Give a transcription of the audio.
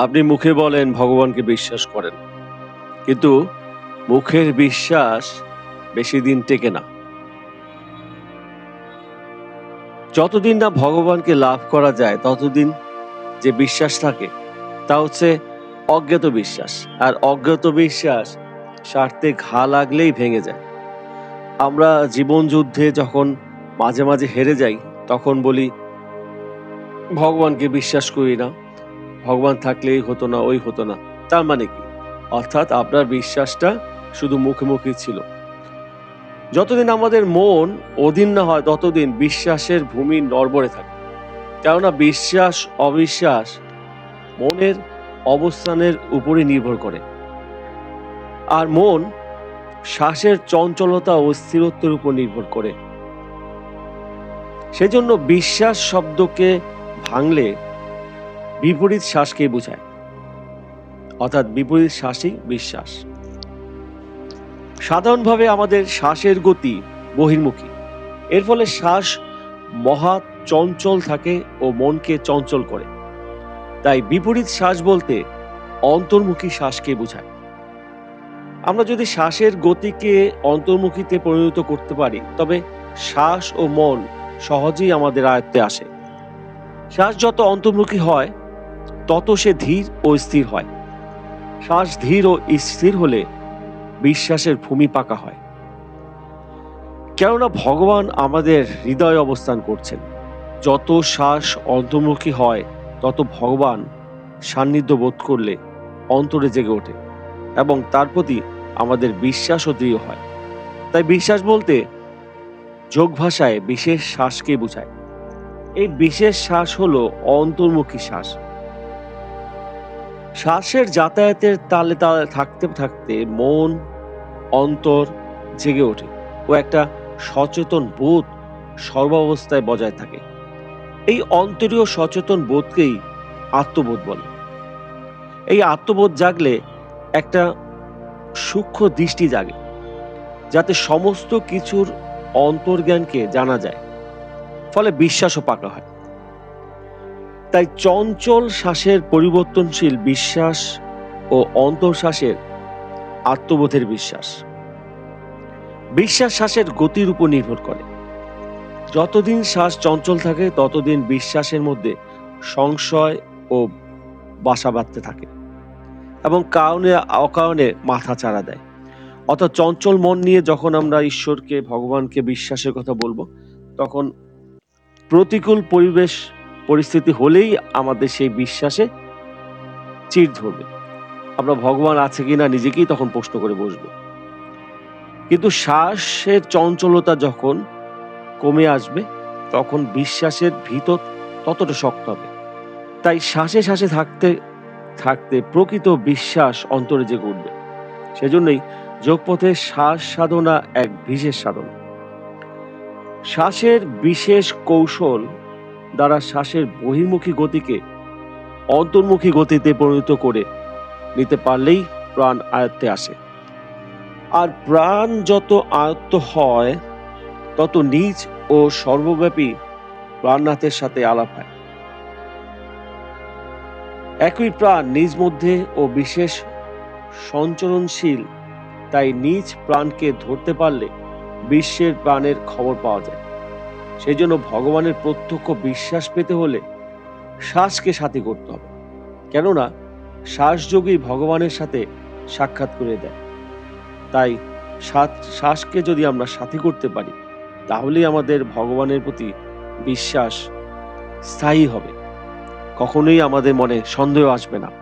আপনি মুখে বলেন, ভগবানকে বিশ্বাস করেন। কিন্তু মুখের বিশ্বাস বেশি দিন টেকে না। যতদিন না ভগবানকে লাভ করা যায়, ততদিন যে বিশ্বাস থাকে, তা হচ্ছে অজ্ঞাত বিশ্বাস। আর অজ্ঞাত বিশ্বাস স্বার্থে ঘা লাগলেই ভেঙে যায়। আমরা জীবন যুদ্ধে যখন মাঝে মাঝে হেরে যাই, তখন বলি, ভগবানকে বিশ্বাস করি না। ভগবান থাকলেই হতো না, ওই হতো না। তার মানে কি? অর্থাৎ আপনার বিশ্বাসটা শুধু মুখে মুখে ছিল। যতদিন আমাদের মন অধীন না হয়, ততদিন বিশ্বাসের ভূমি নড়বড়ে থাকে। কেননা বিশ্বাস, অবিশ্বাস মনের অবস্থানের উপরে নির্ভর করে। আর মন শ্বাসের চঞ্চলতা ও স্থিরত্বের উপর নির্ভর করে। সেজন্য বিশ্বাস শব্দকে ভাঙলে বিপরীত শ্বাসকে বোঝায়। অর্থাৎ বিপরীত শ্বাসই বিশ্বাস। সাধারণভাবে আমাদের শ্বাসের গতি বহির্মুখী। এর ফলে শ্বাস মহা চঞ্চল থাকে ও মনকে চঞ্চল করে। তাই বিপরীত শ্বাস বলতে অন্তর্মুখী শ্বাসকে বোঝায়। আমরা যদি শ্বাসের গতিকে অন্তর্মুখীতে পরিণত করতে পারি, তবে শ্বাস ও মন সহজেই আমাদের আয়ত্তে আসে। শ্বাস যত অন্তর্মুখী হয় তত সে ধীর ও স্থির হয়। শ্বাস ধীর ও স্থির হলে বিশ্বাসের ভূমি পাকা হয়। কেননা ভগবান আমাদের হৃদয়ে অবস্থান করছেন। যত শ্বাস অন্তর্মুখী হয়, তত ভগবান সান্নিধ্য বোধ করলে অন্তরে জেগে ওঠে এবং তার প্রতি আমাদের বিশ্বাসও দৃঢ় হয়। তাই বিশ্বাস বলতে যোগ ভাষায় বিশেষ শ্বাসকে বোঝায়। এই বিশেষ শ্বাস হলো অন্তর্মুখী শ্বাস। শ্বাসের যাতায়াতের তালে তালে থাকতে থাকতে মন, অন্তর জেগে ওঠে ও একটা সচেতন বোধ সর্বাবস্থায় বজায় থাকে। এই অন্তরীয় সচেতন বোধকেই আত্মবোধ বলে। এই আত্মবোধ জাগলে একটা সূক্ষ্ম দৃষ্টি জাগে, যাতে সমস্ত কিছুর অন্তর্জ্ঞানকে জানা যায়। ফলে বিশ্বাসও পাকা হয়। তাই চঞ্চল শ্বাসের পরিবর্তনশীল বিশ্বাস ও অন্তঃশ্বাসের আত্মবোধের বিশ্বাস। বিশ্বাস শ্বাসের গতির উপর নির্ভর করে। যতদিন শ্বাস চঞ্চল থাকে, ততদিন বিশ্বাসের মধ্যে সংশয় ও বাসা বাঁধতে থাকে এবং কারণে অকারণে মাথা চাড়া দেয়। অর্থাৎ চঞ্চল মন নিয়ে যখন আমরা ঈশ্বরকে, ভগবানকে বিশ্বাসের কথা বলব, তখন প্রতিকূল পরিবেশ পরিস্থিতি হলেই আমাদের সেই বিশ্বাসে চির ধরবে। আমরা ভগবান আছে কিনা নিজেকেই তখন প্রশ্ন করে বসবো। কিন্তু শ্বাসের চঞ্চলতা যখন কমে আসবে, তখন বিশ্বাসের ভিতর ততটা শক্ত হবে। তাই শ্বাসে শ্বাসে থাকতে থাকতে প্রকৃত বিশ্বাস অন্তরে জেগে উঠবে। সেজন্যই যোগপথে শ্বাস সাধনা এক বিশেষ সাধনা। শ্বাসের বিশেষ কৌশল দ্বারা শ্বাসের বহির্মুখী গতিকে অন্তর্মুখী গতিতে পরিণত করে নিতে পারলেই প্রাণ আয়ত্তে আসে। আর প্রাণ যত আয়ত্ত হয়, তত নিজ ও সর্বব্যাপী প্রাণনাথের সাথে আলাপ হয়। একই প্রাণ নিজ মধ্যে ও বিশেষ সঞ্চরণশীল, তাই নিজ প্রাণকে ধরতে পারলে বিশ্বের প্রাণের খবর পাওয়া যায়। সেই জন্য ভগবানের প্রত্যক্ষ বিশ্বাস পেতে হলে শ্বাসকে সাথী করতে হবে। কেননা শ্বাসযোগী ভগবানের সাথে সাক্ষাৎ করে দেয়। তাই শ্বাস- শ্বাসকে যদি আমরা সাথী করতে পারি, তাহলেই আমাদের ভগবানের প্রতি বিশ্বাস স্থায়ী হবে। কখনোই আমাদের মনে সন্দেহ আসবে না।